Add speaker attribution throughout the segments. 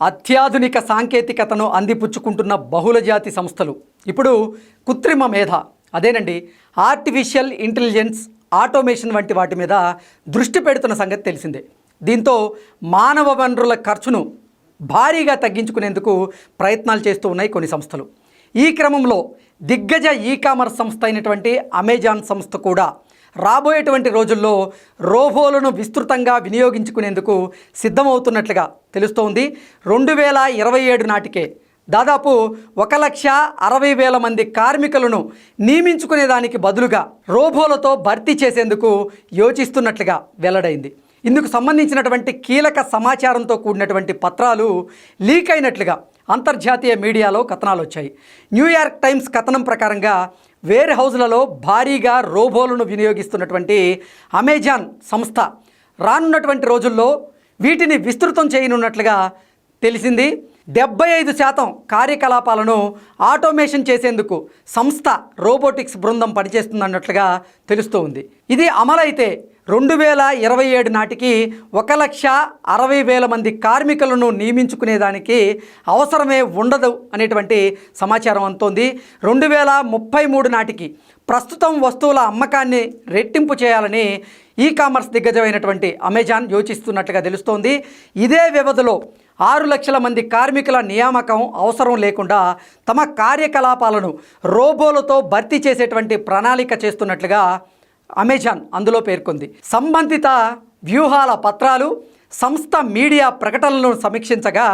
Speaker 1: అత్యాధునిక సాంకేతికతను అందిపుచ్చుకుంటున్న బహుళజాతి సంస్థలు. ఇప్పుడు కృత్రిమ మేధ అదేనండి ఆర్టిఫిషియల్ ఇంటెలిజెన్స్ ఆటోమేషన్ వంటి వాటి మీద దృష్టి పెడుతున్న సంగతి తెలిసిందే. దీంతో మానవ వనరుల ఖర్చును భారీగా తగ్గించుకునేందుకు ప్రయత్నాలు చేస్తూ ఉన్నాయి కొన్ని సంస్థలు. ఈ క్రమంలో దిగ్గజ ఈ కామర్స్ సంస్థ అయినటువంటి అమెజాన్ సంస్థ కూడా రాబోయేటువంటి రోజుల్లో రోబోలను విస్తృతంగా వినియోగించుకునేందుకు సిద్ధమవుతున్నట్లుగా తెలుస్తోంది. రెండు వేల ఇరవై ఏడు నాటికే దాదాపు ఒక లక్ష అరవై వేల మంది కార్మికులను నియమించుకునేదానికి బదులుగా రోబోలతో భర్తీ చేసేందుకు యోచిస్తున్నట్లుగా వెల్లడైంది. ఇందుకు సంబంధించినటువంటి కీలక సమాచారంతో కూడినటువంటి పత్రాలు లీక్ అయినట్లుగా అంతర్జాతీయ మీడియాలో కథనాలు వచ్చాయి. న్యూయార్క్ టైమ్స్ కథనం ప్రకారంగా వేర్ హౌజ్లలో భారీగా రోబోలను వినియోగిస్తున్నటువంటి అమెజాన్ సంస్థ రానున్నటువంటి రోజుల్లో వీటిని విస్తృతం చేయనున్నట్లుగా తెలిసింది. డెబ్బై ఐదు శాతం కార్యకలాపాలను ఆటోమేషన్ చేసేందుకు సంస్థ రోబోటిక్స్ బృందం పనిచేస్తుందన్నట్లుగా తెలుస్తూ ఉంది ఇది అమలైతే రెండు వేల ఇరవై ఏడు నాటికి ఒక లక్ష అరవై వేల మంది కార్మికులను నియమించుకునేదానికి అవసరమే ఉండదు అనేటువంటి సమాచారం అంతోంది రెండు వేల ముప్పై మూడు నాటికి ప్రస్తుతం వస్తువుల అమ్మకాన్ని రెట్టింపు చేయాలని ఈ కామర్స్ దిగ్గజమైనటువంటి అమెజాన్ యోచిస్తున్నట్లుగా తెలుస్తోంది. ఇదే వ్యవధిలో ఆరు లక్షల మంది కార్మికుల నియామకం అవసరం లేకుండా తమ కార్యకలాపాలను రోబోలతో భర్తీ చేసేటువంటి ప్రణాళిక చేస్తున్నట్లుగా అమెజాన్ అందులో పేర్కొంది. సంబంధిత వ్యూహాల పత్రాలు సంస్థ మీడియా ప్రకటనలను సమీక్షించగా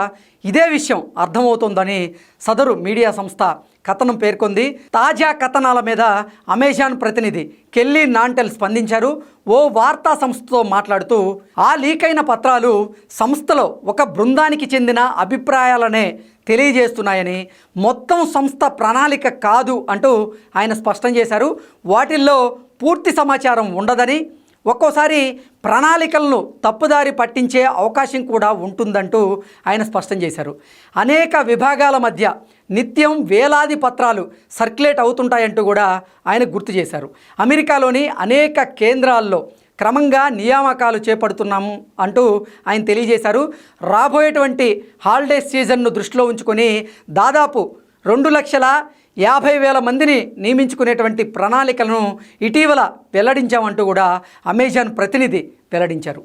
Speaker 1: ఇదే విషయం అర్థమవుతోందని సదరు మీడియా సంస్థ కథనం పేర్కొంది. తాజా కథనాల మీద అమెజాన్ ప్రతినిధి కెల్లీ నాంటెల్ స్పందించారు. ఓ వార్తా సంస్థతో మాట్లాడుతూ ఆ లీక్ అయిన పత్రాలు సంస్థలో ఒక బృందానికి చెందిన అభిప్రాయాలనే తెలియజేస్తున్నాయని మొత్తం సంస్థ ప్రణాళిక కాదు అంటూ ఆయన స్పష్టం చేశారు. వాటిల్లో పూర్తి సమాచారం ఉండదని ఒక్కోసారి ప్రణాళికలను తప్పుదారి పట్టించే అవకాశం కూడా ఉంటుందంటూ ఆయన స్పష్టం చేశారు. అనేక విభాగాల మధ్య నిత్యం వేలాది పత్రాలు సర్క్యులేట్ అవుతుంటాయంటూ కూడా ఆయన గుర్తు చేశారు. అమెరికాలోని అనేక కేంద్రాల్లో క్రమంగా నియామకాలు చేపడుతున్నాము అంటూ ఆయన తెలియజేశారు. రాబోయేటువంటి హాలిడే సీజన్ను దృష్టిలో ఉంచుకొని దాదాపు రెండు లక్షల యాభై వేల మందిని నియమించుకునేటువంటి ప్రణాళికలను ఇటీవల వెల్లడించామంటూ కూడా అమెజాన్ ప్రతినిధి వెల్లడించారు.